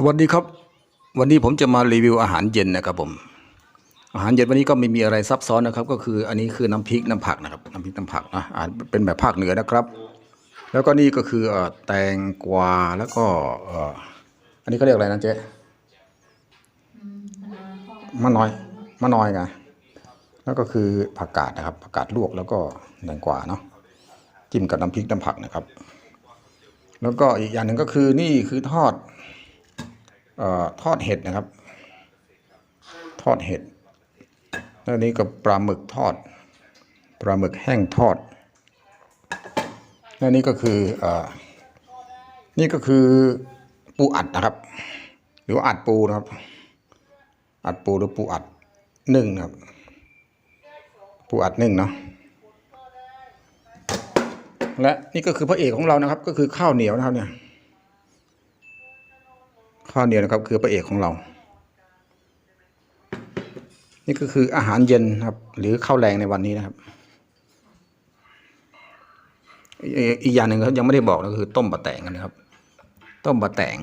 สวัสดีครับ วันนี้ผมจะมารีวิวอาหารเย็นนะครับผม อาหารเย็นวันนี้ก็ไม่มีอะไรซับซ้อนนะครับ ก็คืออันนี้คือน้ำพริกน้ำผักนะครับน้ำพริกน้ำผักนะอ่าเป็นแบบภาคเหนือนะครับ แล้วก็นี่ก็คืออแตงกวาแล้วก็อันนี้เขาเรียกอะไรนะเจ๊มะน้อยมะน้อยไงแล้วก็คือผักกาดนะครับผักกาดลวกแล้วก็แตงกวาเนาะจิ้มกับน้ำพริกน้ำผักนะครับ แล้วก็อีกอย่างหนึ่งก็คือนี่คือทอด ทอดเห็ดนะครับ ทอดเห็ดแล้วนี้ก็ปลาหมึกทอด ปลาหมึกแห้งทอดแล้วนี่ก็คืออนี่ก็คือปูอัดนะครับ หรือว่าอัดปูนะครับ อัดปูหรือปูอัดนึ่งนะครับ ปูอัดนึ่งเนาะและนี่ก็คือพระเอกของเรานะครับ ก็คือข้าวเหนียวนะครับเนี่ย ข้อเดียวนะครับคือพระเอกของเรา นี่ก็คืออาหารเย็นครับ หรือข้าวแรงในวันนี้นะครับ อีกอย่างหนึ่งเขายังไม่ได้บอกนะก็คือต้มบะแตงกันนะครับ ต้มบะแตง